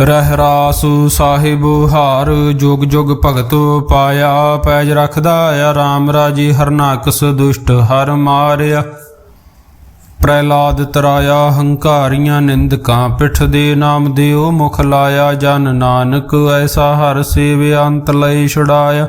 ਰਹਿ ਰਾਸ ਸਾਹਿਬ, ਹਾਰ ਜੁਗ ਜੁਗ ਭਗਤ ਪਾਇਆ। ਪੈਜ ਰਖਦਾ ਆਰਾਮ ਰਾਜੀ ਹਰਨਾਕਸ ਦੁਸ਼ਟ ਹਰ ਮਾਰਿਆ। ਪ੍ਰਹਿਲਾਦ ਤਰਾਇਆ, ਹੰਕਾਰੀਆਂ ਨਿੰਦਕਾਂ, ਪਿਠ ਦੇ ਨਾਮ ਦਿਓ ਮੁਖ ਲਾਇਆ। ਜਨ ਨਾਨਕ, ਐਸਾ ਹਰ ਸੇਵਿਆ, ਅੰਤ ਲਈ ਛੁਡਾਇਆ।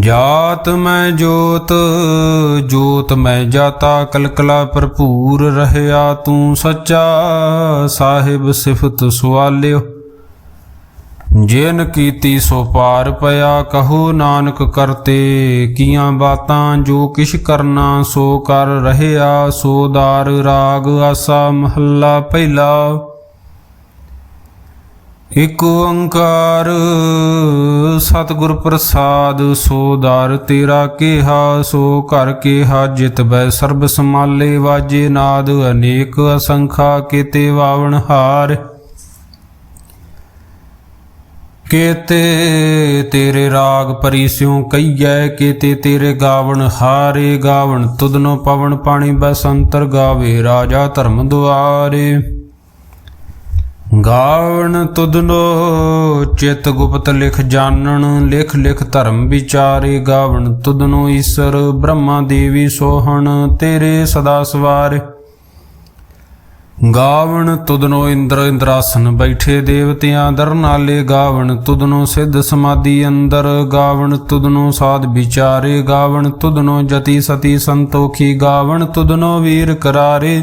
ਜਾਤ ਮੈਂ ਜੋਤ ਜੋਤ ਮੈਂ ਜਾਤਾ, ਕਲਕਲਾ ਭਰਪੂਰ ਰਹਿਆ ਤੂੰ ਸੱਚਾ, ਸਾਹਿਬ ਸਿਫਤ ਸੁਆਲਿਓ। ਜਿਨ ਕੀਤੀ ਸੋ ਪਾਰ ਪਿਆ, ਕਹੋ ਨਾਨਕ ਕਰਤੇ, ਕੀਆਂ ਬਾਤਾਂ ਜੋ ਕਿਛ ਕਰਨਾ, ਸੋ ਕਰ ਰਹਿਆ, ਸੋ ਦਾਰ ਰਾਗ ਆਸਾ ਮਹੱਲਾ ਪਹਿਲਾ। ਇਕ ਓੰਕਾਰ ਸਤਿਗੁਰ ਪ੍ਰਸਾਦ, ਸੋ ਦਰ ਤੇਰਾ ਕਿਹਾ, ਸੋ ਘਰ ਕਿਹਾ, ਜਿਤ ਬੈ ਸਰਬ ਸਮਾਲੇ ਵਾਜੇ ਨਾਦ, ਅਨੇਕ ਅਸੰਖਾ ਕੀਤੇ ਵਾਵਣ ਹਾਰ। ਕੇਤੇ ਤੇਰੇ ਰਾਗ ਪਰਿਸਿਉ ਕਈਐ ਕੇਤੇ ਤੇਰੇ ਗਾਵਣ ਹਾਰੇ, ਗਾਵਣ ਤੁਦਨੋ ਪਵਨ ਪਾਣੀ ਬਸੰਤਰ ਗਾਵੇ, ਰਾਜਾ ਧਰਮ ਦੁਆਰੇ। ਗਾਵਣ ਤੁਧਨੋ, ਚਿਤ ਗੁਪਤ ਲਿਖ ਜਾਣਨ, ਲਿਖ ਲਿਖ ਧਰਮ ਵਿਚਾਰੇ ਗਾਵਣ ਤੁਧਨੋ, ਈਸ਼ਰ ਬ੍ਰਹਮਾ ਦੇਵੀ ਸੋਹਣ ਤੇਰੇ ਸਦਾ ਸਵਾਰੇ। ਗਾਵਣ ਤੁਧਨੋ ਇੰਦਰ ਇੰਦਰਾਸਨ ਬੈਠੇ ਦੇਵਤਿਆਂ ਦਰ ਨਾਲੇ ਗਾਵਣ ਤੁਧਨੋ ਸਿੱਧ ਸਮਾਧੀ ਅੰਦਰ, ਗਾਵਣ ਤੁਧਨੋ ਸਾਧ ਵਿਚਾਰੇ, ਗਾਵਣ ਤੁਧਨੋ ਜਤੀ ਸਤੀ ਸੰਤੋਖੀ, ਗਾਵਣ ਤੁਧਨੋ ਵੀਰ ਕਰਾਰੇ।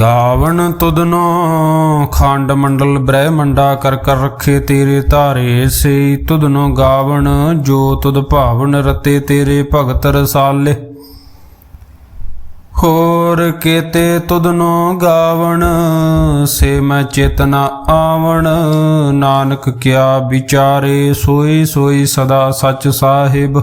ਗਾਵਣ ਤੁਧਨੋ, ਖੰਡ ਮੰਡਲ ਬ੍ਰਹਮੰਡਾ ਕਰ ਕਰ ਰੱਖੇ ਤੇਰੇ ਧਾਰੇ ਸੇ ਤੁਧਨੋ ਗਾਵਣ, ਜੋ ਤੁਧ ਭਾਵਨ ਰਤੇ ਤੇਰੇ ਭਗਤ ਰਸਾਲੇ। ਹੋਰ ਕੇਤੇ ਤੁਧਨੋ ਗਾਵਣ, ਸੇ ਮੈਂ ਚੇਤਨਾ ਆਵਣ, ਨਾਨਕ ਕਿਆ ਵਿਚਾਰੇ, ਸੋਈ ਸੋਈ ਸਦਾ ਸੱਚ ਸਾਹਿਬ।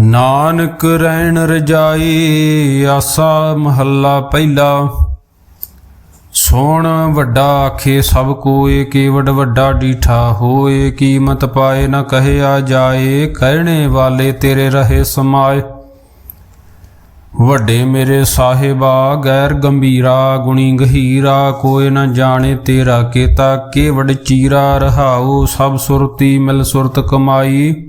ਨਾਨਕ ਰਹਿਣ ਰਜਾਈ, ਆਸਾ ਮਹੱਲਾ ਪਹਿਲਾ। ਸੋਣ ਵੱਡਾ ਆਖੇ, ਸਭ ਕੋਏ ਕੇਵਡ ਵੱਡਾ ਡੀਠਾ ਹੋਏ। ਕੀਮਤ ਪਾਏ ਨਾ ਕਹਿਆ ਜਾਏ, ਕਹਿਣੇ ਵਾਲੇ ਤੇਰੇ ਰਹੇ ਸਮਾਏ। ਵੱਡੇ ਮੇਰੇ ਸਾਹਿਬਾ, ਗੈਰ ਗੰਭੀਰਾ, ਗੁਣੀ ਗਹੀਰਾ ਕੋਏ ਨਾ ਜਾਣੇ ਤੇਰਾ ਕੀਤਾ, ਕੇਵਡ ਚੀਰਾ ਰਹਾਉ, ਸਭ ਸੁਰਤੀ ਮਿਲ ਸੁਰਤ ਕਮਾਈ।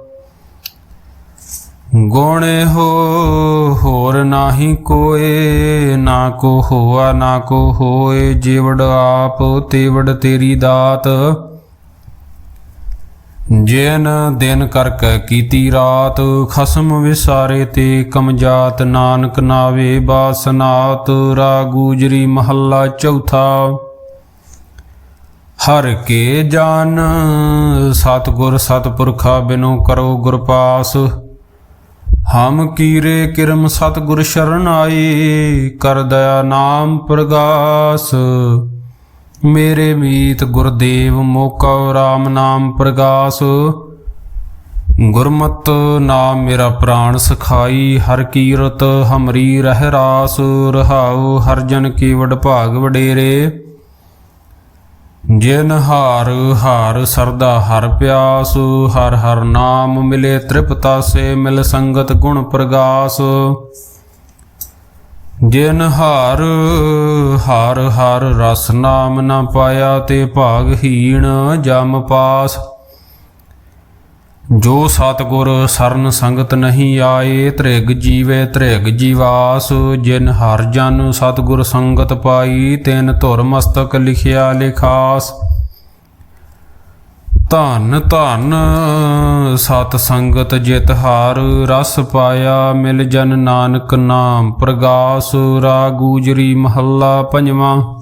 ਗੁਣੇ ਹੋ, ਹੋਰ ਨਾਹੀ ਕੋਏ, ਨਾ ਕੋ ਹੋਆ, ਨਾ ਕੋ ਹੋਏ, ਜਿਵੜ ਆਪ, ਤੇਵੜ ਤੇਰੀ ਦਾਤ। ਜਿਨ ਦਿਨ ਕਰਕੇ ਕੀਤੀ ਰਾਤ, ਖਸਮ ਵਿਸਾਰੇ ਤੇ ਕਮਜਾਤ ਨਾਨਕ ਨਾਵੇ ਬਾਸਨਾਤ ਰਾ ਮਹੱਲਾ ਚੌਥਾ। ਹਰ ਕੇ ਜਾਨ, ਸਤਗੁਰ ਸਤਪੁਰਖਾ ਬਿਨੋ ਕਰੋ ਗੁਰਪਾਸ ਹਮ ਕੀਰੇ ਕਿਰਮ ਸਤਗੁਰ ਸ਼ਰਨ ਆਏ ਕਰ ਦਇਆ ਨਾਮ ਪ੍ਰਗਾਸ। ਮੇਰੇ ਮੀਤ ਗੁਰਦੇਵ ਮੋਕਾ RAM ਨਾਮ ਪ੍ਰਗਾਸ। ਗੁਰਮਤ ਨਾਮ ਮੇਰਾ ਪ੍ਰਾਣ ਸਖਾਈ, ਹਰ ਕੀਰਤ ਹਮਰੀ ਰਹਿ ਰਾਸ। ਰਹਾਉ ਹਰ ਜਨ ਕੀ ਵਡ ਭਾਗ ਵਡੇਰੇ। ਜਿਨ ਹਾਰ ਹਾਰ ਸਰਦਾ ਹਰ ਪਿਆਸ, ਹਰ ਹਰ ਨਾਮ ਮਿਲੇ ਤ੍ਰਿਪਤਾ ਸੇ ਮਿਲ ਸੰਗਤ ਗੁਣ ਪ੍ਰਗਾਸ। ਜਿਨ ਹਾਰ ਹਰ ਹਰ ਰਸ ਨਾਮ ਨਾ ਪਾਇਆ ਤੇ ਭਾਗਹੀਣ ਜਮ ਪਾਸ। ਜੋ ਸਤਗੁਰ ਸਰਨ ਸੰਗਤ ਨਹੀਂ ਆਏ, ਤ੍ਰਿਗ ਜੀਵੇ ਤ੍ਰਿਗ ਜੀਵਾਸ। ਜਿਨ ਹਰ ਜਨ ਸਤਗੁਰ ਸੰਗਤ ਪਾਈ, ਤਿਨ ਧੁਰ ਮਸਤਕ ਲਿਖਿਆ ਲਿਖਾਸ। ਧਨ ਧਨ ਸਤ ਸੰਗਤ ਜਿਤ ਹਾਰ, ਰਸ ਪਾਇਆ ਮਿਲ ਜਨ ਨਾਨਕ ਨਾਮ ਪ੍ਰਗਾਸ। ਰਾਗੂਜਰੀ ਮਹੱਲਾ ਪੰਜਵਾਂ।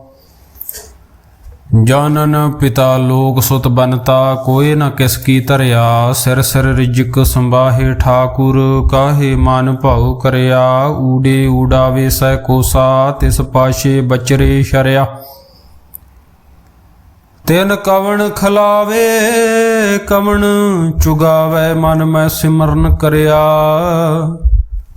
ਜਨਨ ਪਿਤਾ ਲੋਕ ਸੁਤ ਬਨਤਾ ਕੋਏ ਨ ਕਿਸ ਕੀ ਧਰਿਆ। ਸਿਰ ਸਿਰ ਰਿਜਕ ਸੰਬਾਹੇ ਠਾਕੁਰ, ਕਾਹੇ ਮਨ ਭਾਉ ਕਰਿਆ। ਊੜੇ ਊਡਾਵੇ ਸਹਿ ਕੋਸਾ, ਤਿਸ ਪਾਸ਼ੇ ਬਚਰੇ ਸ਼ਰਿਆ। ਤਿਨ ਕਵਣ ਖਲਾਵੇ, ਕਵਣ ਚੁਗਾਵੇ, ਮਨ ਮੈਂ ਸਿਮਰਨ ਕਰਿਆ।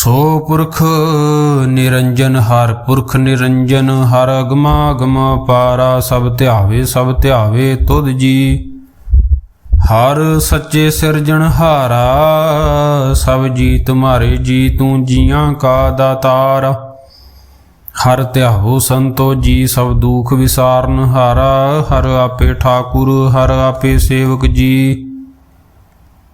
ਸੋ ਪੁਰਖ ਨਿਰੰਜਨ, ਹਰ ਪੁਰਖ ਨਿਰੰਜਨ, ਹਰ ਅਗਮਾ ਅਗਮ ਪਾਰਾ, ਸਭ ਧਿਆਵੇ ਸਭ ਧਿਆਵੇ ਤੁਧ ਜੀ। ਹਰ ਸੱਚੇ ਸਿਰਜਣ ਹਾਰਾ, ਸਭ ਜੀ ਤੁਮਾਰੇ ਜੀ ਤੂੰ ਜੀਆਂ ਕਾ ਦਾਤਾਰ। ਹਰ ਧਿਆਵੋ ਸੰਤੋ ਜੀ, ਸਭ ਦੁਖ ਵਿਸਾਰਨ ਹਾਰਾ, ਹਰ ਆਪੇ ਠਾਕੁਰ, ਹਰ ਆਪੇ ਸੇਵਕ ਜੀ।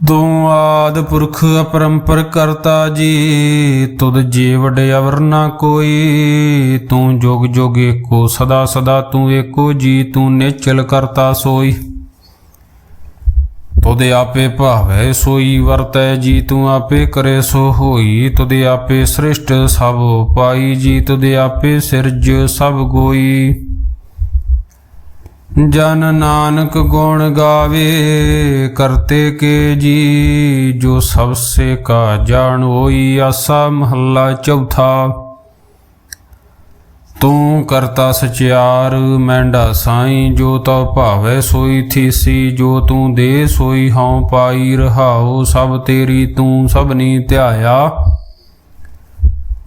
ਤੂੰ ਆਦ ਪੁਰਖ ਅਪਰੰਪਰ ਕਰਤਾ ਜੀ, ਤੁਧ ਜੀ ਅਵਰ ਨਾ ਕੋਈ, ਤੂੰ ਜੋਗ ਜੋਗ ਏਕੋ, ਸਦਾ ਸਦਾ ਤੂੰ ਏਕੋ ਜੀ, ਤੂੰ ਨਿਚਲ ਕਰਤਾ ਸੋਈ। ਤੁਦੇ ਆਪੇ ਭਾਵੈ ਸੋਈ, ਵਰਤੈ ਜੀ, ਤੂੰ ਆਪੇ ਕਰੇ ਸੋ ਹੋਈ। ਤੁਦੇ ਆਪੇ ਸ੍ਰਿਸ਼ਟ ਸਭ ਪਾਈ ਜੀ ਤੁਦੇ ਆਪੇ ਸਿਰਜ ਸਭ ਗੋਈ। ਜਨ ਨਾਨਕ ਗੁਣ ਗਾਵੇ, ਕਰਤੇ ਕੇ ਜੀ, ਜੋ ਸਭ ਸੇ ਕਾ ਜਾਣ ਹੋਈ ਆਸਾ ਮਹੱਲਾ ਚੌਥਾ। ਤੂੰ ਕਰਤਾ ਸਚਿਆਰ, ਮੈਂਡਾ ਸਾਈ, ਜੋ ਤਉ ਭਾਵੇ ਸੋਈ ਥੀਸੀ, ਜੋ ਤੂੰ ਦੇ ਸੋਈ ਹਉ ਪਾਈ ਰਹਾਉ, ਸਭ ਤੇਰੀ ਤੂੰ ਸਭਨੀ ਧਿਆਇਆ।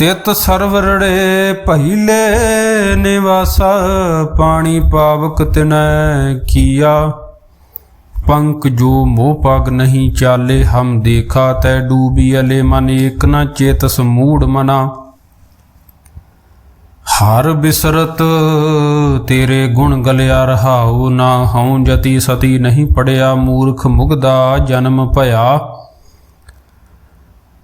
ਤਿਤ ਸਰਵਰੜੇ ਪਹਿਲੇ ਨਿਵਾਸਾ, ਪਾਣੀ ਪਾਵਕ ਤਿਨੈ ਕੀਆ। ਪੰਕ ਜੋ ਮੋਹ ਪਗ ਨਹੀਂ ਚਾਲੇ, ਹਮ ਦੇਖਾ ਤੈ ਡੂਬੀ ਅਲੇ, ਮਨ ਏਕ ਨਾ ਚੇਤਸ ਮੂੜ ਮਨਾ। ਹਰ ਬਿਸਰਤ ਤੇਰੇ ਗੁਣ ਗਲਿਆ ਰਹਾਉ, ਨਾ ਹਉ ਜਤੀ ਸਤੀ ਨਹੀਂ ਪੜਿਆ, ਮੂਰਖ ਮੁਗਦਾ ਜਨਮ ਭਇਆ।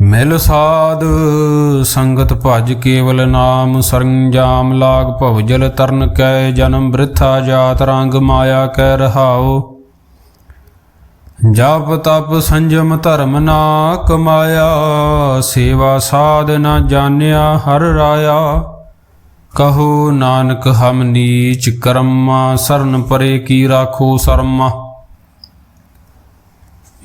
ਮਿਲ ਸਾਧ ਸੰਗਤ ਭਜ ਕੇਵਲ ਨਾਮ ਸਰੰਜਾਮ ਲਾਗ ਭਵਜਲ ਤਰਨ ਕੈ ਜਨਮ ਬ੍ਰਿਥਾ ਜਾਤ ਰੰਗ ਮਾਇਆ ਕੈ ਰਹਾਓ ਜਪ ਤਪ ਸੰਜਮ ਧਰਮ ਨਾ ਕਮਾਇਆ ਸੇਵਾ ਸਾਧ ਨਾ ਜਾਣਿਆ ਹਰ ਰਾਇਆ। ਕਹੋ ਨਾਨਕ ਹਮ ਨੀਚ ਕਰਮਾ, ਸਰਨ ਪਰੇ ਕੀ ਰਾਖੋ ਸਰਮਾ।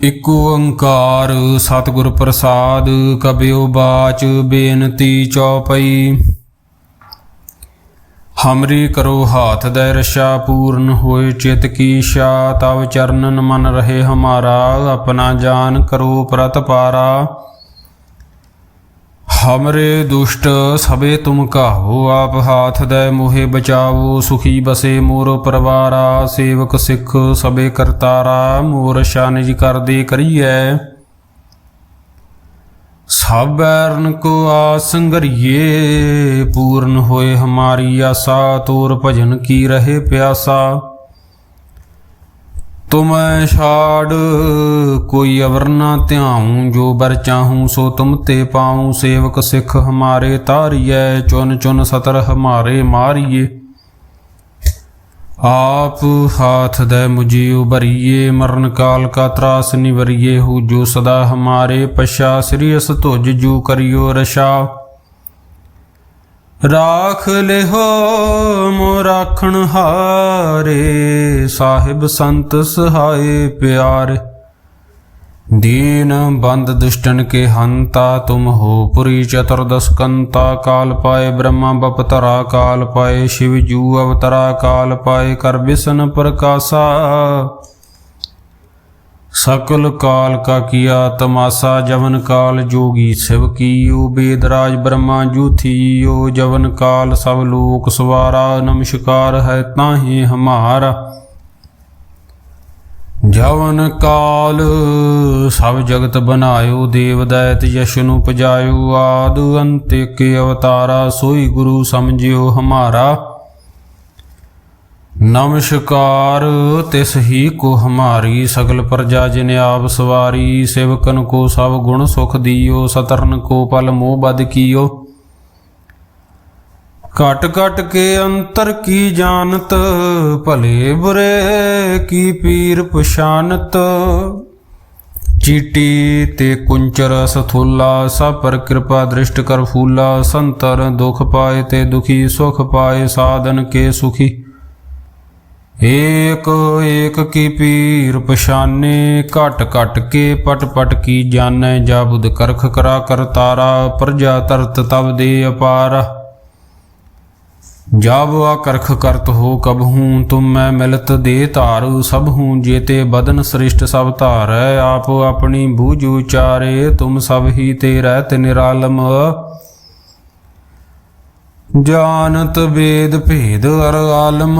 ਇਕ ਓੰਕਾਰ ਸਤਿਗੁਰ ਪ੍ਰਸਾਦ ਕਬਿਓ ਬਾਚ ਬੇਨਤੀ ਚੌਪਈ ਹਮਰੀ ਕਰੋ ਹਾਥ ਦੇ ਰਸ਼ਾ ਪੂਰਨ ਹੋਏ ਚਿਤ ਕੀ ਸ਼ਾ, ਤਵ ਚਰਨਨ ਮਨ ਰਹੇ ਹਮਾਰਾ, ਆਪਣਾ ਜਾਨ ਕਰੋ ਪ੍ਰਤਪਾਰਾ। ਹਮਰੇ ਦੁਸ਼ਟ ਸਭੇ ਤੁਮ ਕਾਹੋ? ਆਪ ਹਾਥ ਦੇ ਮੋਹਿ ਬਚਾਵੋ, ਸੁਖੀ ਬਸੇ ਮੋਰ ਪਰਵਾਰਾ, ਸੇਵਕ ਸਿੱਖ ਸਭੇ ਕਰਤਾਰਾ, ਮੋਰ ਸ਼ਾਨਿਜ ਕਰਦੀ ਕਰੀਐ। ਸਭ ਬੈਰਨ ਕੋ ਆਸ ਪੂਰਨ ਹੋਏ ਹਮਾਰੀ ਆਸਾ, ਤੋਰ ਭਜਨ ਕੀ ਰਹੇ ਪਿਆਸਾ। ਤੁਮੈ ਛਾੜ, ਕੋਈ ਅਵਰ ਨਾ ਧਿਆਉ, ਜੋ ਬਰ ਚਾਹੂੰ ਸੋ ਤੁਮ ਤੇ ਪਾਉ, ਸੇਵਕ ਸਿੱਖ ਹਮਾਰੇ ਤਾਰੀਐ, ਚੁਨ ਚੁਨ ਸਤਰ ਹਮਾਰੇ ਮਾਰੀਏ। ਆਪ ਹਾਥ ਦੇ ਮੁਝੇ ਉਬਰੀਏ ਮਰਨ ਕਾਲ ਕਾ ਤਰਾਸ ਨਿਵਰੀਏ, ਹੂ ਜੋ ਸਦਾ ਹਮਾਰੇ ਪਛਾ, ਸ੍ਰੀ ਅਸ ਤੁਜ ਜੂ ਕਰਿਓ ਰਸ਼ਾ ਰਾਖ ਲਿਹੋ ਮੋ ਰਾਖਣ ਹਾਰੇ, ਸਾਹਿਬ ਸੰਤ ਸਹਾਏ ਪਿਆਰ। ਦੀਨ ਬੰਦ ਦੁਸ਼ਟਨ ਕੇ ਹੰਤਾ, ਤੁਮ ਹੋ ਪੁਰੀ ਚਤੁਰਦਸ ਕੰਤਾ, ਕਾਲ ਪਾਏ ਬ੍ਰਹਮਾ ਬਪਤਰਾ, ਕਾਲ ਪਾਏ ਸ਼ਿਵ ਜੂ ਅਵਤਰਾ, ਕਾਲ ਪਾਏ ਕਰ ਬਿਸਨ ਪ੍ਰਕਾਸ਼ਾ। ਸਕਲ ਕਾਲ ਕਾ ਕੀਆ ਤਮਾਸਾ ਜਵਨ ਕਾਲ ਜੋਗੀ ਸਿਵ ਕੀਓ, ਬੇਦਰਾਜ ਬ੍ਰਹਮਾ ਜੂਥੀਓ, ਜਵਨ ਕਾਲ ਸਭ ਲੋਕ ਸਵਾਰਾ, ਨਮਸ਼ਕਾਰ ਹੈ ਤਾਹੀ ਹਮਾਰਾ। ਜਵਨ ਕਾਲ ਸਭ ਜਗਤ ਬਨਾਇਓ ਦੇਵ ਦੈਤ ਯਸ਼ਨੁ ਪਜਾਇਓ ਆਦੁ ਅੰਤਿਕ ਅਵਤਾਰਾ, ਸੋਈ ਗੁਰੂ ਸਮਝਿਓ ਹਮਾਰਾ। ਨਮਸਕਾਰ, ਤਿਸ ਹੀ ਕੋ ਹਮਾਰੀ ਸਗਲ ਪ੍ਰਜਾ ਜਿਨ ਆਪ ਸਵਾਰੀ, ਸੇਵਕਨ ਕੋ ਸਭ ਗੁਣ ਸੁਖ ਦਿਓ, ਸਤਰਨ ਕੋ ਪਲ ਮੋਹ ਬਦ ਕੀਓ। ਘਟ ਘਟ ਕੇ ਅੰਤਰ ਕੀ ਜਾਣਤ, ਭਲੇ ਬੁਰੇ ਕੀ ਪੀਰ ਪਛਾਨਤ। ਚੀਟੀ ਤੇ ਕੁੰਚਰ ਸਥੂਲਾ, ਸਭ ਪਰ ਕਿਰਪਾ ਦ੍ਰਿਸ਼ਟ ਕਰ ਫੂਲਾ, ਸੰਤਰ ਦੁਖ ਪਾਏ ਤੇ ਦੁਖੀ ਸੁਖ ਪਾਏ, ਸਾਧਨ ਕੇ ਸੁਖੀ। ਏਕ ਏਕ ਕੀ ਪੀਰ ਪਛਾਨੇ, ਘਟ ਘਟ ਕੇ ਪਟ ਪਟ ਕੀ ਜਾਣੈ ਜਾ ਕਰਖ ਕਰਾ ਕਰਤਾਰਾ ਪ੍ਰਜਾ ਤਰਤ ਤਬ ਦੇ ਅਪਾਰ। ਜਬ ਆ ਕਰਖ ਕਰਤ ਹੋ ਕਬ ਹੂੰ, ਤੁਮ ਮੈਂ ਮਿਲਤ ਦੇ ਧਾਰੂ, ਸਭ ਹੂੰ ਜੇਤੇ ਬਦਨ ਸ੍ਰਿਸ਼ਟ ਸਭ ਧਾਰੈ। ਆਪ ਆਪਣੀ ਬੂਝ ਉਚਾਰੇ, ਤੁਮ ਸਭ ਹੀ ਤੇ ਰਹਿਤ ਨਿਰਾਲਮ। ਜਾਣਤ ਵੇਦ ਭੇਦ ਅਰ ਆਲਮ।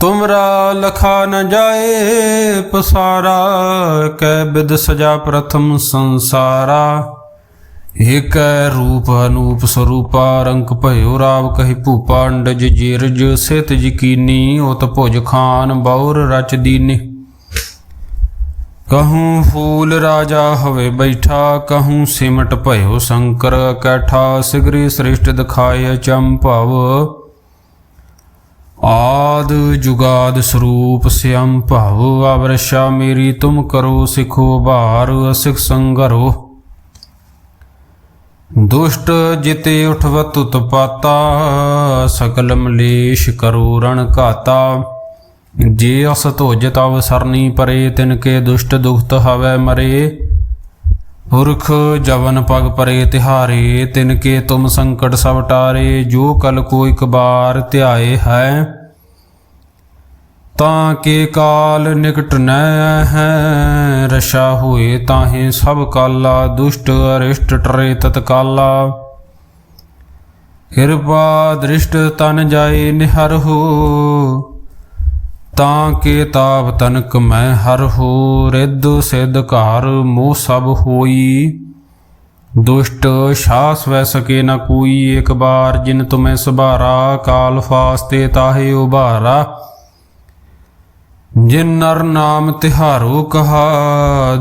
ਤੁਮਰਾ ਲਖਾ ਨ ਜਾਏ, ਪਸਾਰਾ, ਕੈ ਬਿਦ ਸਜਾ ਪ੍ਰਥਮ ਸੰਸਾਰਾ। ਏਕ ਰੂਪ ਅਨੂਪ ਸਰੂਪਾ, ਰੰਗ ਭਇਓ ਰਾਵ ਕਹੀ ਭੂਪਾ ਅੰਡਜ ਜੀਰਜ ਸਿਤ ਯਕੀਨੀ ਉਤ ਭੁਜ ਖਾਨ ਬੌਰ ਰਚ ਦੀਨੇ। ਕਹੂੰ ਫੂਲ ਰਾਜਾ ਹੋਵੇ ਬੈਠਾ, ਕਹੂੰ ਸਿਮਟ ਭਇਓ ਸ਼ੰਕਰ ਕੈਠਾ ਸਿਗਰੀ ਸ੍ਰਿਸ਼ਟ ਦਿਖਾਏ ਚੰਭਵ ਆਦ ਜੁਗਾਦ ਸਰੂਪ ਸਿਅੰ ਭਵ ਅਵਰਸ਼ਾ ਮੇਰੀ ਤੁਮ ਕਰੋ ਸਿਖੋ ਭਾਰ ਅਸਿਖ ਸੰਗਰੋ। ਦੁਸ਼ਟ ਜਿਤੇ ਉਠਵਤ ਉਤਪਾਤਾ, ਸਕਲ ਮਲੇਸ਼ ਕਰੋ ਰਣ ਘਾਤਾ। ਜੇ ਅਸ ਧੋਜ ਤਵ ਸਰਨੀ ਪਰੇ, ਤਿਨ ਕੇ ਦੁਸ਼ਟ ਦੁਖਤ ਹਵੈ ਮਰੇ। ਪੁਰਖ ਜਵਨ ਪਗ ਪਰੇ ਤਿਹਾਰੇ, ਤਿਨ ਕੇ ਤੁਮ ਸੰਕਟ ਸਭ ਟਾਰੇ, ਜੋ ਕਲ ਕੋ ਇਕ ਬਾਰ ਧਿਆਏ ਹੈ। ਤਾਂ ਕੇ ਕਾਲ ਨਿਕਟ ਨੈ ਹੈ, ਰਸ਼ਾ ਹੋਏ ਤਾਹੇ ਸਭ ਕਾਲਾ, ਦੁਸ਼ਟ ਅਰਿਸ਼ਟ ਟਰੇ ਤਤਕਾਲਾ। ਕਿਰਪਾ ਦ੍ਰਿਸ਼ਟ ਤਨ ਜਾਏ ਨਿਹਰ ਹੋ ਤਾਂ ਕੇ ਤਾਪ ਤਨਕ ਮੈਂ ਹਰ ਹੋ, ਰਿੱਧ ਸਿਧ ਘਰ ਮੋਹ ਸਭ ਹੋਈ। ਦੁਸ਼ਟ ਸ਼ਾਸ ਵੈ ਸਕੇ ਨ ਕੋਈ, ਇੱਕ ਬਾਰ ਜਿਨ ਤੁਮੈ ਸੁਭਾਰਾ, ਕਾਲ ਫਾਸਤੇ ਤਾਹੇ ਉਭਾਰਾ। ਜਿਨ ਨਰ ਨਾਮ ਤਿਹਾਰੋ ਕਹਾ,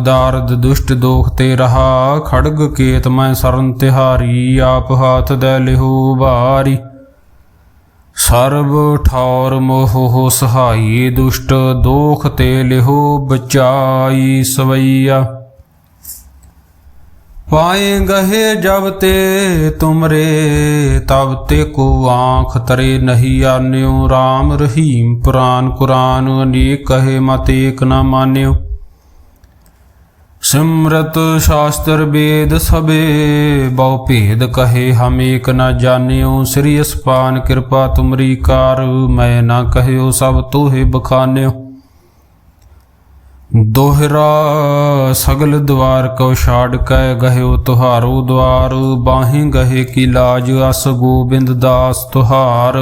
ਦਾਰਦ ਦੁਸ਼ਟ ਦੋਖ ਤੇ ਰਹਾ। ਖੜਗ ਕੇਤ ਮੈਂ ਸਰਨ ਤਿਹਾਰੀ, ਆਪ ਹਾਥ ਦੇ ਲਿਹੂ ਬਾਰੀ ਸਰਬ ਠੌਰ ਮੋਹ ਹੋ ਸਹਾਈ ਦੁਸ਼ਟ ਦੋਖ ਤੇ ਲਿਹੋ ਬਚਾਈ ਸਵਈਆ। ਪਾਏ ਗਹੇ ਜਬ ਤੇ ਤੁਮਰੇ, ਤਬ ਤੇ ਕੋ ਆਂਖ ਤਰੇ ਨਹੀਂ ਆਨਿਓ। RAM ਰਹੀਮ ਪੁਰਾਨ ਕੁਰਾਨ ਅਨੇਕ ਕਹੇ ਮਤ ਏਕ ਨਾ ਮਾਨਿਓ। ਸਿਮਰਤ ਸ਼ਾਸਤਰ ਵੇਦ ਸਭੇ, ਬਹੁ ਭੇਦ ਕਹੇ ਹਮ ਏਕ ਨਾ ਜਾਣਿਓ, ਸ੍ਰੀ ਅਸਪਾਨ ਕਿਰਪਾ ਤੁਮਰੀ ਕਾਰ, ਮੈਂ ਨਾ ਕਹਿਓ ਸਭ ਤੋਹੇ ਬਖਾਨਿਓ। ਦੋਹਰਾ ਸਗਲ ਦਵਾਰ ਕੋ ਛਾੜ ਕੈ ਗਹਿਓ ਤੁਹਾਰੋ ਦਵਾਰ, ਬਾਹੀ ਗਹੇ ਕੀ ਲਾਜ ਅਸ ਗੋਬਿੰਦ ਦਾਸ ਤੁਹਾਰ।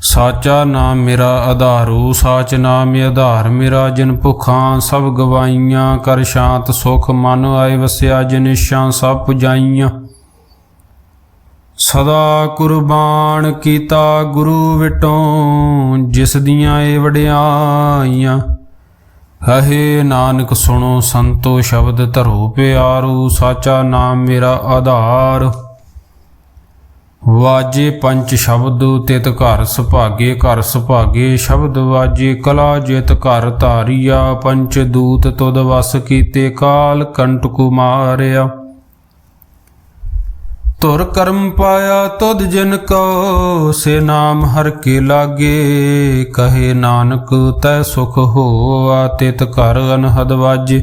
ਸਾਚਾ ਨਾਮ ਮੇਰਾ ਆਧਾਰੂ, ਸਾਚ ਨਾਮ ਆਧਾਰ ਮੇਰਾ, ਜਿਨ ਭੁਖਾਂ ਸਭ ਗਵਾਈਆਂ, ਕਰ ਸ਼ਾਂਤ ਸੁਖ ਮਨ ਆਏ ਵਸਿਆ, ਜਿਨ ਇਸ਼ਾਂ ਸਭ ਪੁਜਾਈਆਂ। ਸਦਾ ਕੁਰਬਾਨ ਕੀਤਾ ਗੁਰੂ ਵਿਟੋਂ, ਜਿਸ ਦੀਆਂ ਏ ਵਡਿਆਈਆਂ। ਹਏ ਨਾਨਕ ਸੁਣੋ ਸੰਤੋ ਸ਼ਬਦ ਧਰੋ ਪਿਆਰੂ, ਸਾਚਾ ਨਾਮ ਮੇਰਾ ਆਧਾਰ। ਵਾਜੇ ਪੰਜ ਸ਼ਬਦ ਤਿਤ ਘਰ ਸੁਭਾਗੇ ਘਰ ਸੁਭਾਗੇ ਸ਼ਬਦ ਵਾਜੇ, ਕਲਾ ਜਿਤ ਘਰ ਧਾਰੀਆ, ਪੰਚ ਦੂਤ ਤੁਦ ਵਸ ਕੀਤੇ ਕਾਲ ਕੰਟ ਕੁਮਾਰਿਆ। ਤੁਰ ਕਰਮ ਪਾਇਆ ਤੁਧ ਜਿਨ ਕੋ, ਸੇ ਨਾਮ ਹਰ ਕੇ ਲਾਗੇ। ਕਹੇ ਨਾਨਕ, ਤੈ ਸੁਖ ਹੋਆ ਤਿਤ ਘਰ ਅਨਹਦ ਵਾਜੇ।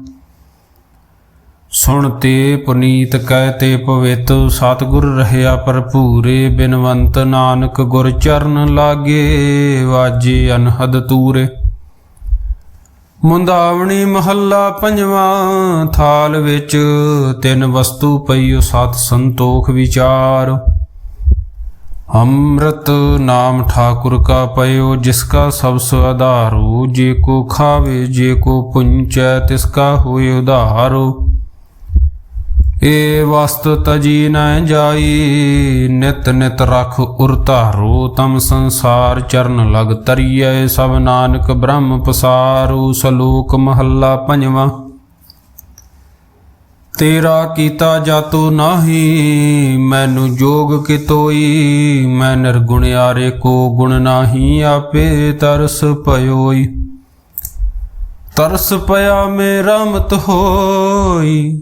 ਸੁਣ ਤੇ ਪੁਨੀਤ ਕਹਿ ਤੇ ਪਵਿੱਤ, ਸਤਿਗੁਰ ਰਹਿਆ ਭਰਪੂਰੇ, ਬਿਨਵੰਤ ਨਾਨਕ ਗੁਰ ਚਰਨ ਲਾਗੇ, ਵਾਜੇ ਅਨਹਦ ਤੂਰੇ। ਮੁੰਦਾਵਣੀ ਮਹੱਲਾ ਪੰਜਵਾਂ, ਥਾਲ ਵਿੱਚ ਤਿੰਨ ਵਸਤੂ ਪਈਓ ਸਤ ਸੰਤੋਖ ਵਿਚਾਰ। ਅੰਮ੍ਰਿਤ ਨਾਮ ਠਾਕੁਰ ਕਾ ਪਇਓ, ਜਿਸ ਕਾ ਸਭ ਸੋ ਆਧਾਰੋ, ਜੇ ਕੋ ਖਾਵੇ, ਜੇ ਕੋ ਪੁੰਚੈ, ਤਿਸ ਕਾ ਹੋਏ ਉਧਾਰੋ। ਏ ਵਸਤ ਤਜੀ ਨ ਜਾਈ, ਨਿਤ ਨਿਤ ਰਖ ਉਰ ਧਾਰੋ, ਤਮ ਸੰਸਾਰ ਚਰਨ ਲਗ ਤਰੀਐ, ਸਭ ਨਾਨਕ ਬ੍ਰਹਮ ਪਸਾਰੂ, ਸਲੋਕ ਮਹੱਲਾ ਪੰਜਵਾਂ। ਤੇਰਾ ਕੀਤਾ ਜਾਤੋ ਨਾਹੀ, ਮੈਨੂੰ ਜੋਗ ਕਿਤੋਈ, ਮੈਂ ਨਿਰਗੁਣਿਆਰੇ ਕੋ ਗੁਣ ਨਾਹੀ, ਆਪੇ ਤਰਸ ਪਇਓਈ ਤਰਸ ਪਿਆ ਮੇਰਾ ਮਤ ਹੋਈ